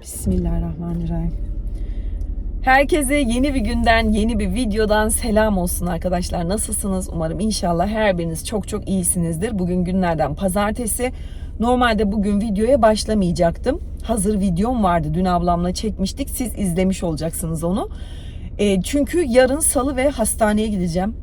Bismillahirrahmanirrahim. Herkese yeni bir günden, yeni bir videodan selam olsun arkadaşlar. Nasılsınız? Umarım inşallah her biriniz çok çok iyisinizdir. Bugün günlerden pazartesi. Normalde bugün videoya başlamayacaktım. Hazır videom vardı. Dün ablamla çekmiştik. Siz izlemiş olacaksınız onu. E, çünkü yarın salı ve hastaneye gideceğim.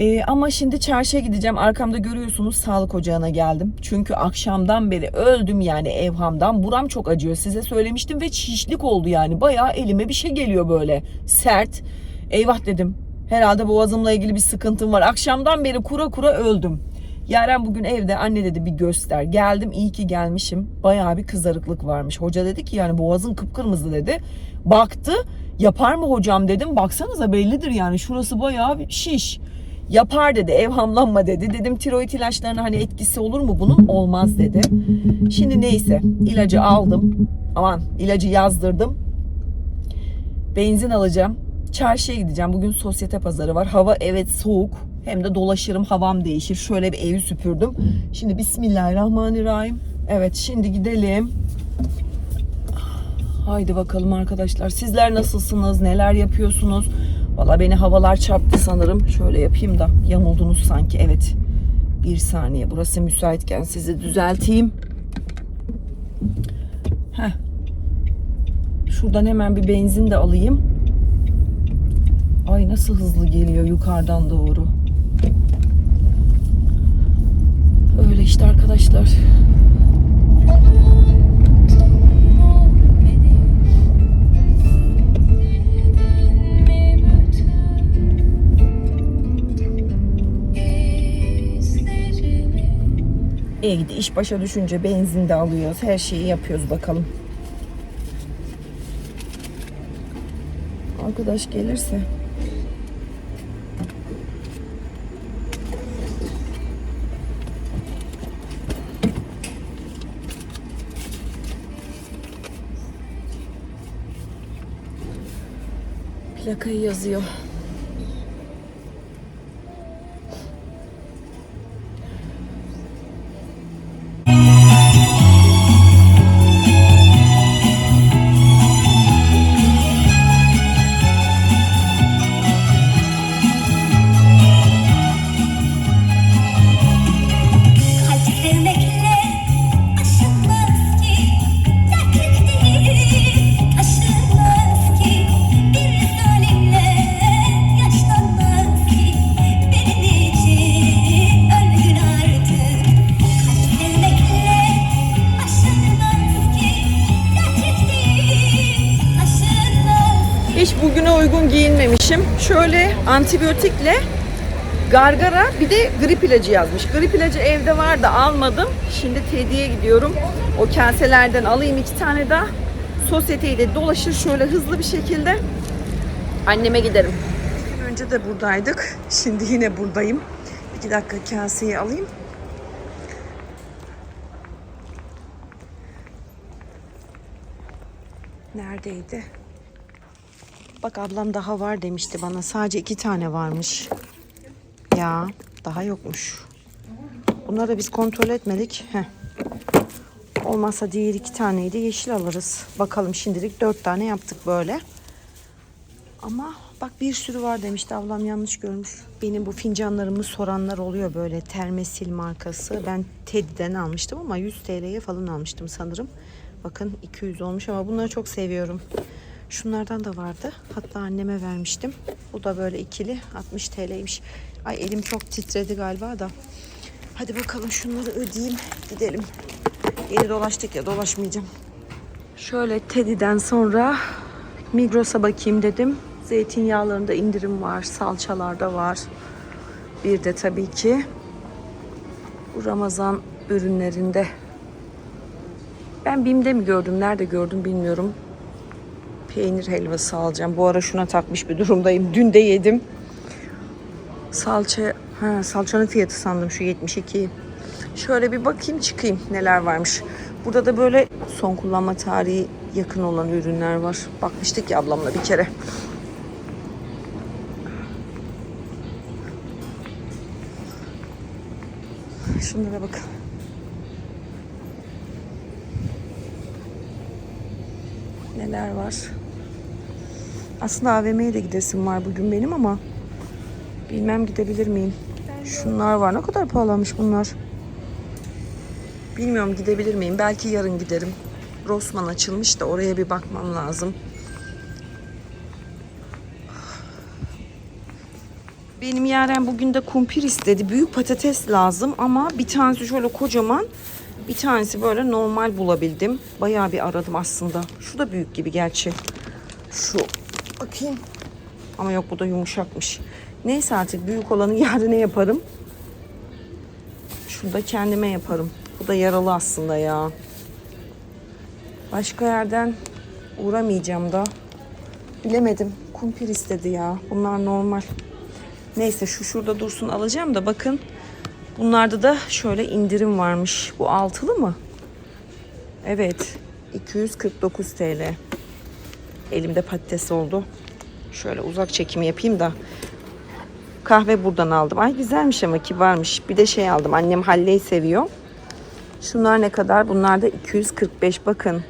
Ee, ama şimdi çarşıya gideceğim. Arkamda görüyorsunuz sağlık ocağına geldim. Çünkü akşamdan beri öldüm yani evhamdan. Buram çok acıyor. Size söylemiştim ve şişlik oldu yani. Bayağı elime bir şey geliyor böyle sert. Eyvah dedim. Herhalde boğazımla ilgili bir sıkıntım var. Akşamdan beri kura kura öldüm. Yaren bugün evde anne dedi bir göster. Geldim iyi ki gelmişim. Bayağı bir kızarıklık varmış. Hoca dedi ki yani boğazın kıpkırmızı dedi. Baktı yapar mı hocam dedim. Baksanıza bellidir yani şurası bayağı bir şiş. Yapar dedi evhamlanma dedi. Dedim tiroid ilaçlarına hani etkisi olur mu bunun? Olmaz dedi. Şimdi neyse ilacı aldım. Aman ilacı yazdırdım. Benzin alacağım. Çarşıya gideceğim. Bugün sosyete pazarı var. Hava evet soğuk. Hem de dolaşırım havam değişir. Şöyle bir evi süpürdüm. Şimdi Bismillahirrahmanirrahim. Evet şimdi gidelim. Haydi bakalım arkadaşlar. Sizler nasılsınız? Neler yapıyorsunuz? Valla beni havalar çarptı sanırım. Şöyle yapayım da yamuldunuz sanki. Evet. Bir saniye. Burası müsaitken sizi düzelteyim. Heh. Şuradan hemen bir benzin de alayım. Ay nasıl hızlı geliyor yukarıdan doğru. Öyle işte arkadaşlar. İyi gidi iş başa düşünce benzin de alıyoruz. Her şeyi yapıyoruz bakalım. Arkadaş gelirse. Plakayı yazıyor. Giyinmemişim. Şöyle antibiyotikle gargara bir de grip ilacı yazmış. Grip ilacı evde vardı almadım. Şimdi Teddy'ye gidiyorum. O kaselerden alayım iki tane daha. Sosyeteyle dolaşır şöyle hızlı bir şekilde anneme giderim. Önce de buradaydık. Şimdi yine buradayım. İki dakika kaseyi alayım. Neredeydi? Bak ablam daha var demişti bana. Sadece iki tane varmış. Ya daha yokmuş. Bunları da biz kontrol etmedik. Heh. Olmazsa diğer iki taneyi de yeşil alırız. Bakalım şimdilik dört tane yaptık böyle. Ama bak bir sürü var demişti ablam yanlış görmüş. Benim bu fincanlarımı soranlar oluyor böyle Termesil markası. Ben Teddy'den almıştım ama 100 TL'ye falan almıştım sanırım. Bakın 200 olmuş ama bunları çok seviyorum. Şunlardan da vardı. Hatta anneme vermiştim. Bu da böyle ikili 60 TL'ymiş. Ay elim çok titredi galiba da. Hadi bakalım şunları ödeyeyim gidelim. Yeni dolaştık ya dolaşmayacağım. Şöyle Teddy'den sonra Migros'a bakayım dedim. Zeytinyağlarında indirim var, salçalarda var. Bir de tabii ki bu Ramazan ürünlerinde. Ben BİM'de mi gördüm, nerede gördüm bilmiyorum. Peynir helvası alacağım. Bu ara şuna takmış bir durumdayım. Dün de yedim. Salça, ha, salçanın fiyatı sandım şu 72. Şöyle bir bakayım çıkayım neler varmış. Burada da böyle son kullanma tarihi yakın olan ürünler var. Bakmıştık ya ablamla bir kere. Şunlara bakın. Neler var. Aslında AVM'ye de gidesim var bugün benim ama bilmem gidebilir miyim. Şunlar var. Ne kadar pahalanmış bunlar. Bilmiyorum gidebilir miyim. Belki yarın giderim. Rossmann açılmış da oraya bir bakmam lazım. Benim Yaren bugün de kumpir istedi. Büyük patates lazım ama bir tanesi şöyle kocaman, bir tanesi böyle normal bulabildim. Bayağı bir aradım aslında. Şu da büyük gibi gerçi. Şu bakayım. Ama yok bu da yumuşakmış. Neyse artık büyük olanı yarına yaparım. Şunu da kendime yaparım. Bu da yaralı aslında ya. Başka yerden uğramayacağım da. Bilemedim. Kumpir istedi ya. Bunlar normal. Neyse şu şurada dursun alacağım da bakın. Bunlarda da şöyle indirim varmış. Bu altılı mı? Evet. 249 TL. Elimde patates oldu. Şöyle uzak çekimi yapayım da. Kahve buradan aldım. Ay güzelmiş ama kibarmış. Bir de şey aldım. Annem halleyi seviyor. Şunlar ne kadar? Bunlar da 245 bakın.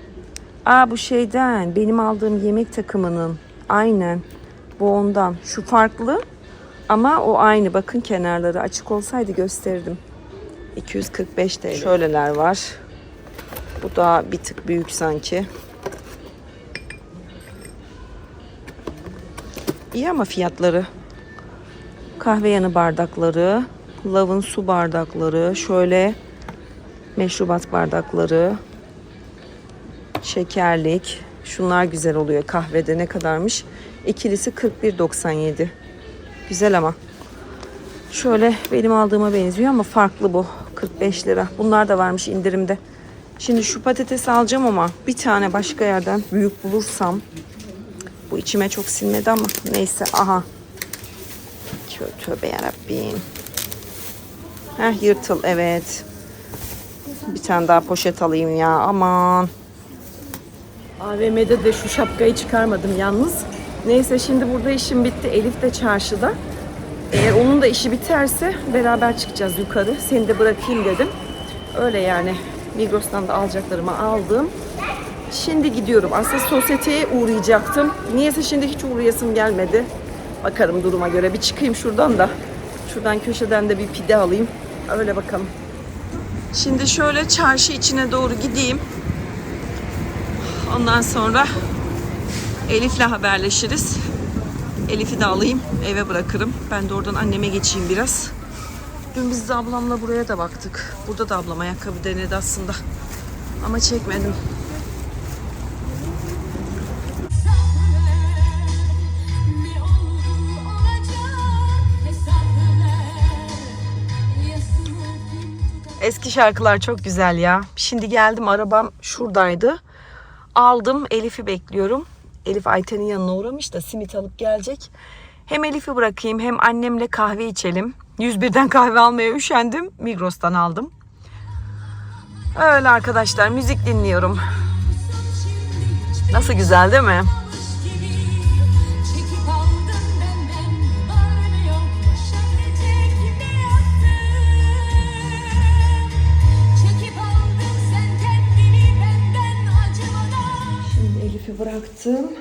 Aa bu şeyden benim aldığım yemek takımının. Aynen. Bu ondan. Şu farklı ama o aynı. Bakın kenarları açık olsaydı gösterirdim. 245 TL. Şöyleler var. Bu da bir tık büyük sanki. İyi ama fiyatları. Kahve yanı bardakları, lavın su bardakları, şöyle meşrubat bardakları, şekerlik. Şunlar güzel oluyor kahvede ne kadarmış? İkilisi 41.97. Güzel ama. Şöyle benim aldığıma benziyor ama farklı bu. 45 lira. Bunlar da varmış indirimde. Şimdi şu patatesi alacağım ama bir tane başka yerden büyük bulursam bu içime çok sinmedi ama neyse aha. Tövbe, yarabbim. Heh yırtıl evet. Bir tane daha poşet alayım ya aman. AVM'de de şu şapkayı çıkarmadım yalnız. Neyse şimdi burada işim bitti. Elif de çarşıda. Eğer onun da işi biterse beraber çıkacağız yukarı. Seni de bırakayım dedim. Öyle yani. Migros'tan da alacaklarımı aldım. Şimdi gidiyorum. Aslında sosyeteye uğrayacaktım. Niyeyse şimdi hiç uğrayasım gelmedi. Bakarım duruma göre. Bir çıkayım şuradan da. Şuradan köşeden de bir pide alayım. Öyle bakalım. Şimdi şöyle çarşı içine doğru gideyim. Ondan sonra Elif'le haberleşiriz. Elif'i de alayım, eve bırakırım. Ben de oradan anneme geçeyim biraz. Dün biz de ablamla buraya da baktık. Burada da ablam ayakkabı denedi aslında. Ama çekmedim. Eski şarkılar çok güzel ya. Şimdi geldim arabam şuradaydı. Aldım Elif'i bekliyorum. Elif Ayten'in yanına uğramış da simit alıp gelecek. Hem Elif'i bırakayım hem annemle kahve içelim. 101'den kahve almaya üşendim. Migros'tan aldım. Öyle arkadaşlar müzik dinliyorum. Nasıl güzel değil mi? Elif'i bıraktım.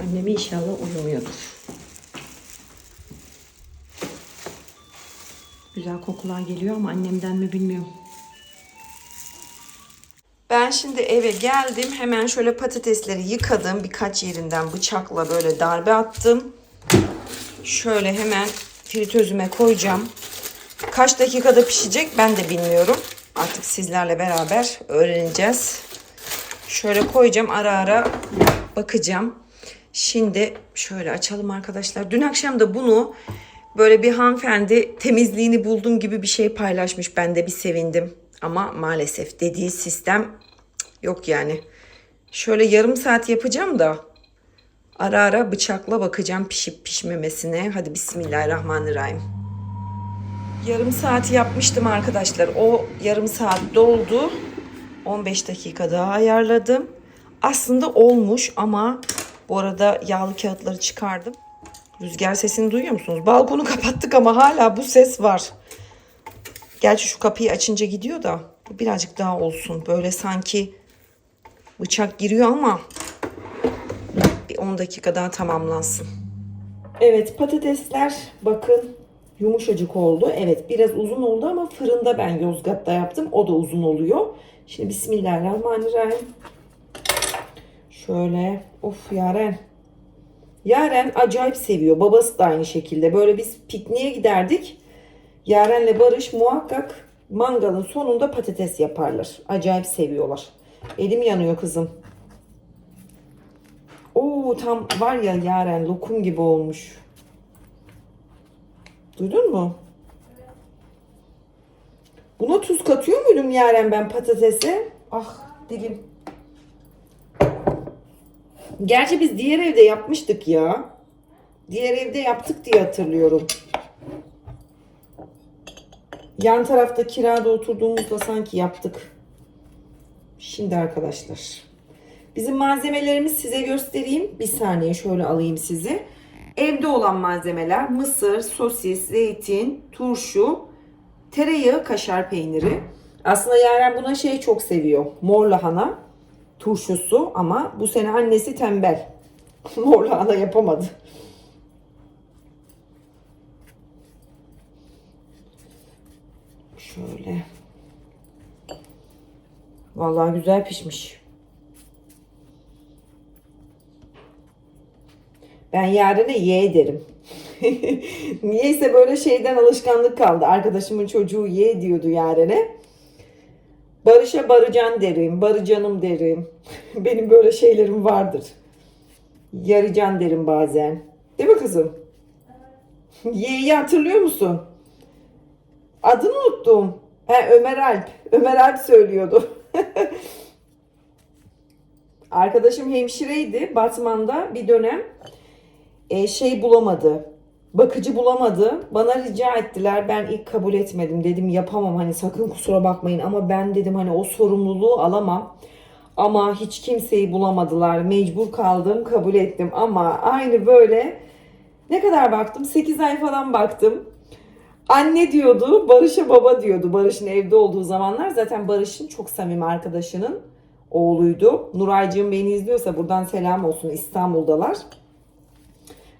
Annem inşallah uyumuyordur. Güzel kokular geliyor ama annemden mi bilmiyorum. Ben şimdi eve geldim. Hemen şöyle patatesleri yıkadım. Birkaç yerinden bıçakla böyle darbe attım. Şöyle hemen fritözüme koyacağım. Kaç dakikada pişecek ben de bilmiyorum. Artık sizlerle beraber öğreneceğiz. Şöyle koyacağım ara ara bakacağım. Şimdi şöyle açalım arkadaşlar. Dün akşam da bunu böyle bir hanımefendi temizliğini buldum gibi bir şey paylaşmış. Ben de bir sevindim. Ama maalesef dediği sistem yok yani. Şöyle yarım saat yapacağım da ara ara bıçakla bakacağım pişip pişmemesine. Hadi bismillahirrahmanirrahim. Yarım saat yapmıştım arkadaşlar. O yarım saat doldu. 15 dakika daha ayarladım. Aslında olmuş ama bu arada yağlı kağıtları çıkardım. Rüzgar sesini duyuyor musunuz? Balkonu kapattık ama hala bu ses var. Gerçi şu kapıyı açınca gidiyor da birazcık daha olsun. Böyle sanki bıçak giriyor ama 10 dakika daha tamamlansın. Evet patatesler bakın yumuşacık oldu. Evet biraz uzun oldu ama fırında ben Yozgat'ta yaptım. O da uzun oluyor. Şimdi Bismillahirrahmanirrahim. Şöyle of Yaren. Yaren acayip seviyor. Babası da aynı şekilde. Böyle biz pikniğe giderdik. Yaren'le Barış muhakkak mangalın sonunda patates yaparlar. Acayip seviyorlar. Elim yanıyor kızım. Oo tam var ya Yaren lokum gibi olmuş. Duydun mu? Buna tuz katıyor muydum Yaren ben patatese? Ah dilim. Gerçi biz diğer evde yapmıştık ya. Diğer evde yaptık diye hatırlıyorum. Yan tarafta kirada oturduğumuzda sanki yaptık. Şimdi arkadaşlar. Bizim malzemelerimiz size göstereyim. Bir saniye şöyle alayım sizi. Evde olan malzemeler mısır, sosis, zeytin, turşu, tereyağı, kaşar peyniri. Aslında Yaren buna şey çok seviyor. Mor lahana turşusu ama bu sene annesi tembel. Mor lahana yapamadı. Şöyle. Vallahi güzel pişmiş. Ben yarına ye derim. Niyeyse böyle şeyden alışkanlık kaldı. Arkadaşımın çocuğu ye diyordu yarene. Barış'a barıcan derim, barıcanım derim. Benim böyle şeylerim vardır. Yarıcan derim bazen. Değil mi kızım? Ye'yi hatırlıyor musun? Adını unuttum. He, Ömer Alp. Ömer Alp söylüyordu. Arkadaşım hemşireydi Batman'da bir dönem. E, şey bulamadı. Bakıcı bulamadı. Bana rica ettiler. Ben ilk kabul etmedim. Dedim yapamam hani sakın kusura bakmayın ama ben dedim hani o sorumluluğu alamam. Ama hiç kimseyi bulamadılar. Mecbur kaldım, kabul ettim ama aynı böyle ne kadar baktım? 8 ay falan baktım. Anne diyordu, Barış'a baba diyordu. Barış'ın evde olduğu zamanlar zaten Barış'ın çok samimi arkadaşının oğluydu. Nuraycığım beni izliyorsa buradan selam olsun İstanbul'dalar.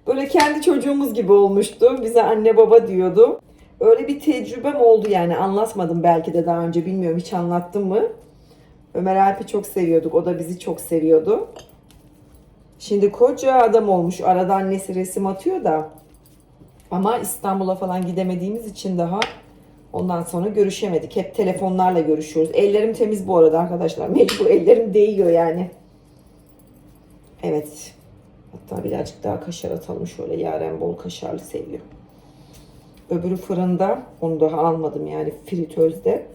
Böyle kendi çocuğumuz gibi olmuştu. Bize anne baba diyordu. Öyle bir tecrübem oldu yani anlatmadım belki de daha önce bilmiyorum hiç anlattım mı? Ömer Alp'i çok seviyorduk. O da bizi çok seviyordu. Şimdi koca adam olmuş. Arada annesi resim atıyor da. Ama İstanbul'a falan gidemediğimiz için daha ondan sonra görüşemedik. Hep telefonlarla görüşüyoruz. Ellerim temiz bu arada arkadaşlar. Mecbur ellerim değiyor yani. Evet. Hatta birazcık daha kaşar atalım şöyle. Yaren bol kaşarlı seviyor. Öbürü fırında. Onu daha almadım yani fritözde.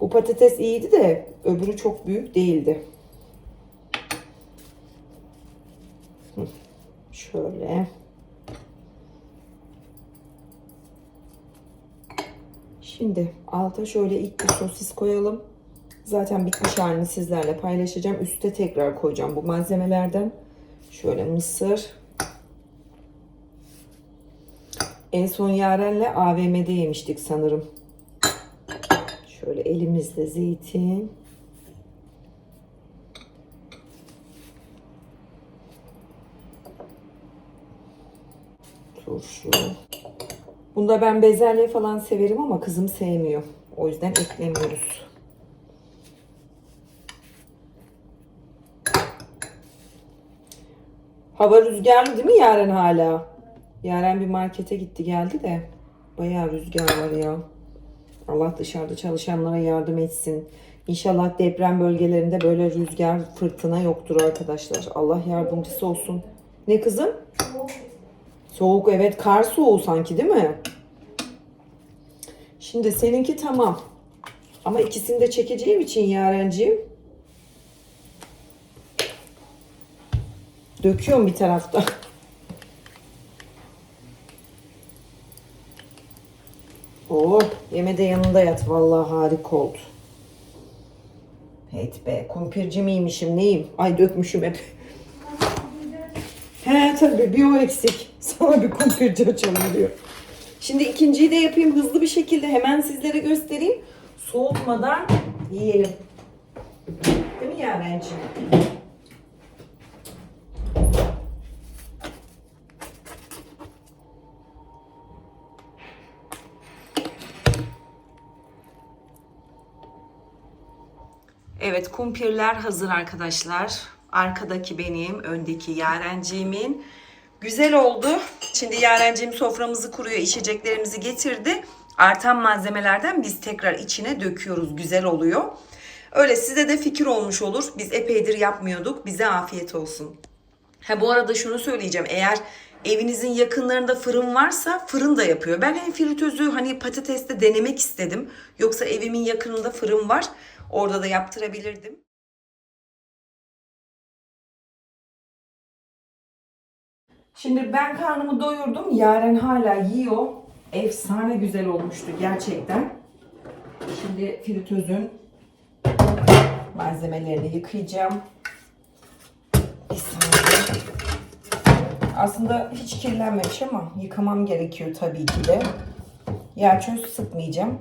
Bu patates iyiydi de öbürü çok büyük değildi. Şöyle. Şimdi alta şöyle ilk bir sosis koyalım. Zaten bitmiş halini sizlerle paylaşacağım. Üste tekrar koyacağım bu malzemelerden. Şöyle mısır. En son Yaren'le AVM'de yemiştik sanırım. Şöyle elimizle zeytin. Turşu. Bunda ben bezelye falan severim ama kızım sevmiyor. O yüzden eklemiyoruz. Hava rüzgarlı değil mi Yaren hala? Yaren bir markete gitti geldi de bayağı rüzgar var ya. Allah dışarıda çalışanlara yardım etsin. İnşallah deprem bölgelerinde böyle rüzgar fırtına yoktur arkadaşlar. Allah yardımcısı olsun. Ne kızım? Soğuk evet kar soğuğu sanki değil mi? Şimdi seninki tamam. Ama ikisini de çekeceğim için Yarenciğim. Döküyorum bir tarafta. Oh, yeme de yanında yat. Vallahi harika oldu. Evet be, kumpirci miymişim neyim? Ay dökmüşüm hep. He tabii bir o eksik. Sana bir kumpirci açalım diyor. Şimdi ikinciyi de yapayım hızlı bir şekilde hemen sizlere göstereyim. Soğutmadan yiyelim. Değil mi Yaren'ciğim? Evet kumpirler hazır arkadaşlar. Arkadaki benim, öndeki Yarenciğimin. Güzel oldu. Şimdi Yarenciğim soframızı kuruyor, içeceklerimizi getirdi. Artan malzemelerden biz tekrar içine döküyoruz. Güzel oluyor. Öyle size de fikir olmuş olur. Biz epeydir yapmıyorduk. Bize afiyet olsun. Ha bu arada şunu söyleyeceğim. Eğer evinizin yakınlarında fırın varsa fırın da yapıyor. Ben hem fritözü hani patateste denemek istedim. Yoksa evimin yakınında fırın var. Orada da yaptırabilirdim. Şimdi ben karnımı doyurdum. Yaren hala yiyor. Efsane güzel olmuştu gerçekten. Şimdi fritözün malzemelerini yıkayacağım. Aslında hiç kirlenmemiş ama yıkamam gerekiyor tabii ki de. Yer çöz sıkmayacağım.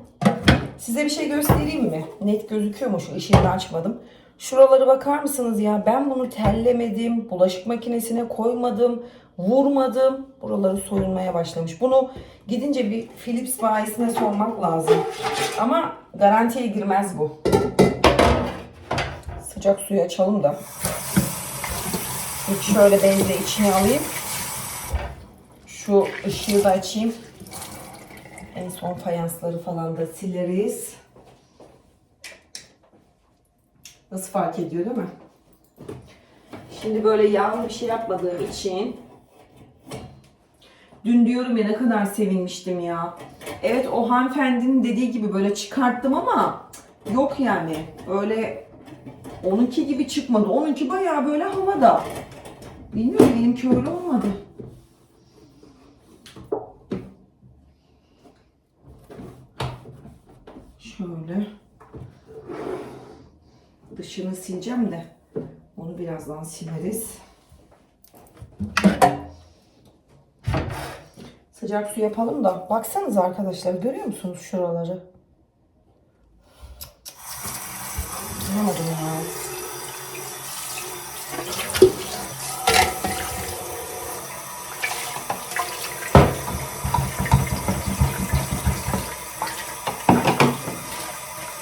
Size bir şey göstereyim mi? Net gözüküyor mu? Şu ışığını açmadım. Şuraları bakar mısınız ya? Ben bunu tellemedim. Bulaşık makinesine koymadım. Vurmadım. Buraları soyulmaya başlamış. Bunu gidince bir Philips bayisine sormak lazım. Ama garantiye girmez bu. Sıcak suyu açalım da. İlk şöyle benzi içine alayım. Şu ışığı da açayım. En son fayansları falan da sileriz. Nasıl fark ediyor değil mi? Şimdi böyle yağlı bir şey yapmadığım için Dün diyorum ya ne kadar sevinmiştim ya. Evet o hanımefendinin dediği gibi böyle çıkarttım ama yok yani. Öyle onunki gibi çıkmadı. Onunki bayağı böyle havada. Bilmiyorum benimki öyle olmadı. Şöyle. Dışını sileceğim de onu birazdan sileriz. Sıcak su yapalım da baksanıza arkadaşlar görüyor musunuz şuraları? Anlamadım ya.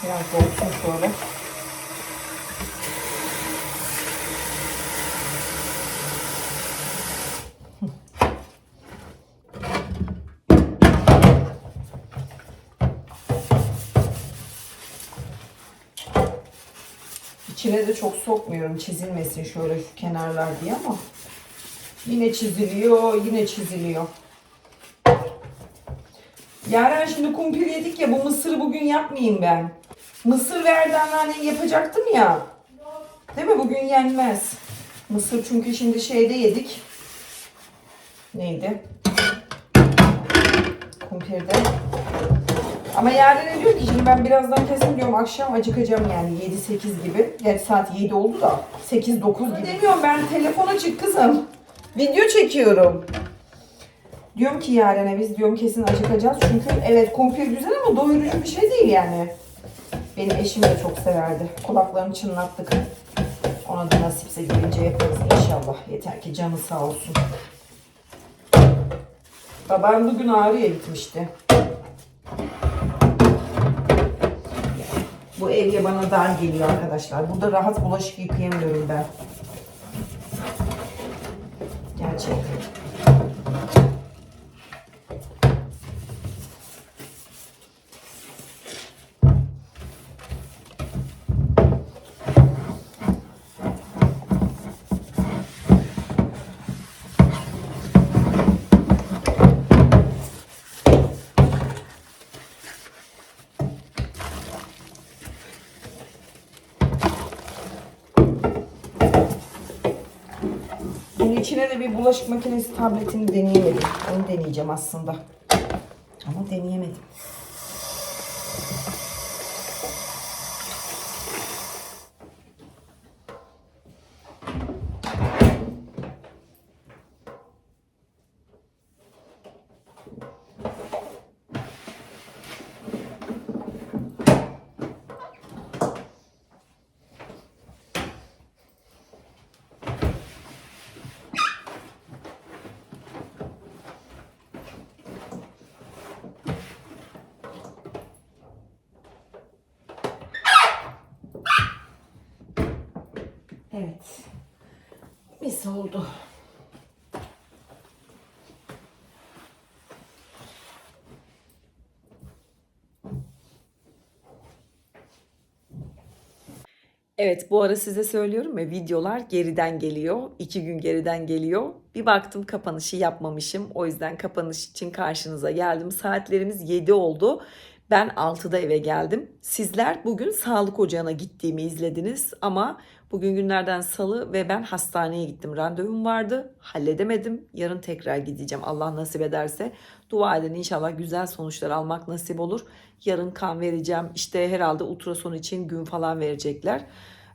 Biraz dolsun şöyle. İçine de çok sokmuyorum çizilmesin şöyle şu kenarlar diye ama yine çiziliyor, yine çiziliyor. Yaren şimdi kumpir yedik ya bu mısırı bugün yapmayayım ben. Mısır verdi anneannen yapacaktım ya. Değil mi? Bugün yenmez. Mısır çünkü şimdi şeyde yedik. Neydi? Kumpirde. Ama Yaren diyor ki şimdi ben birazdan kesin diyorum akşam acıkacağım yani 7-8 gibi. Yani saat 7 oldu da 8-9 gibi. Demiyorum ben telefona çık kızım. Video çekiyorum. Diyorum ki Yaren'e biz diyorum kesin acıkacağız. Çünkü evet kumpir güzel ama doyurucu bir şey değil yani. Benim eşim de çok severdi. Kulaklarını çınlattık. Ona da nasipse gelince yaparız inşallah. Yeter ki canı sağ olsun. Babam bugün ağrıya gitmişti. Bu evye bana dar geliyor arkadaşlar. Burada rahat bulaşık yıkayamıyorum ben. Gerçekten. İçine de bir bulaşık makinesi tabletini deneyemedim. Onu deneyeceğim aslında. Ama deneyemedim. Mis oldu. Evet bu ara size söylüyorum ya videolar geriden geliyor. iki gün geriden geliyor. Bir baktım kapanışı yapmamışım. O yüzden kapanış için karşınıza geldim. Saatlerimiz 7 oldu. Ben 6'da eve geldim. Sizler bugün sağlık ocağına gittiğimi izlediniz ama bugün günlerden salı ve ben hastaneye gittim. Randevum vardı. Halledemedim. Yarın tekrar gideceğim. Allah nasip ederse. Dua edin inşallah güzel sonuçlar almak nasip olur. Yarın kan vereceğim. İşte herhalde ultrason için gün falan verecekler.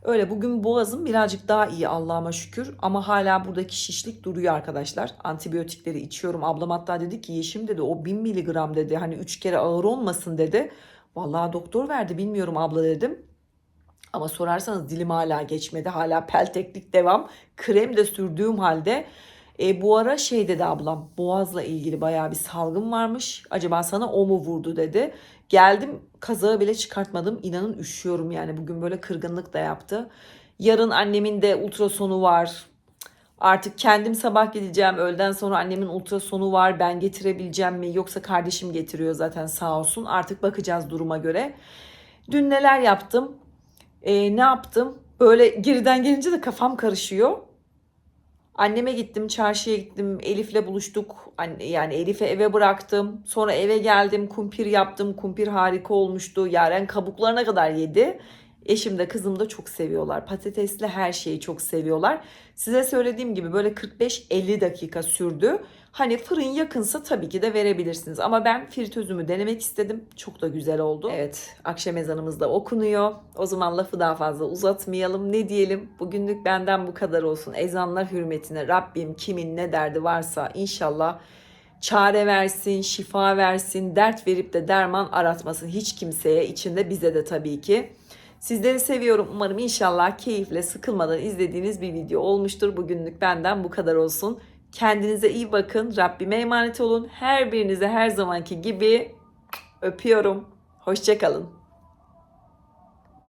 Öyle bugün boğazım birazcık daha iyi Allah'ıma şükür ama hala buradaki şişlik duruyor arkadaşlar. Antibiyotikleri içiyorum. Ablam hatta dedi ki Yeşim dedi o 1000 miligram dedi hani 3 kere ağır olmasın dedi. Vallahi doktor verdi bilmiyorum abla dedim. Ama sorarsanız dilim hala geçmedi. Hala pelteklik devam. Krem de sürdüğüm halde e, bu ara şey dedi ablam boğazla ilgili bayağı bir salgın varmış. Acaba sana o mu vurdu dedi. Geldim kazağı bile çıkartmadım. İnanın üşüyorum yani bugün böyle kırgınlık da yaptı. Yarın annemin de ultrasonu var. Artık kendim sabah gideceğim. Öğleden sonra annemin ultrasonu var. Ben getirebileceğim mi? Yoksa kardeşim getiriyor zaten sağ olsun. Artık bakacağız duruma göre. Dün neler yaptım? Ee, ne yaptım? Böyle geriden gelince de kafam karışıyor. Anneme gittim, çarşıya gittim, Elif'le buluştuk. Yani Elif'i eve bıraktım. Sonra eve geldim, kumpir yaptım. Kumpir harika olmuştu. Yaren kabuklarına kadar yedi. Eşim de kızım da çok seviyorlar. Patatesli her şeyi çok seviyorlar. Size söylediğim gibi böyle 45-50 dakika sürdü. Hani fırın yakınsa tabii ki de verebilirsiniz. Ama ben fritözümü denemek istedim. Çok da güzel oldu. Evet, akşam ezanımız da okunuyor. O zaman lafı daha fazla uzatmayalım. Ne diyelim? Bugünlük benden bu kadar olsun. Ezanlar hürmetine Rabbim kimin ne derdi varsa inşallah çare versin, şifa versin, dert verip de derman aratmasın hiç kimseye, içinde bize de tabii ki. Sizleri seviyorum. Umarım inşallah keyifle, sıkılmadan izlediğiniz bir video olmuştur. Bugünlük benden bu kadar olsun. Kendinize iyi bakın. Rabbime emanet olun. Her birinize her zamanki gibi öpüyorum. Hoşçakalın.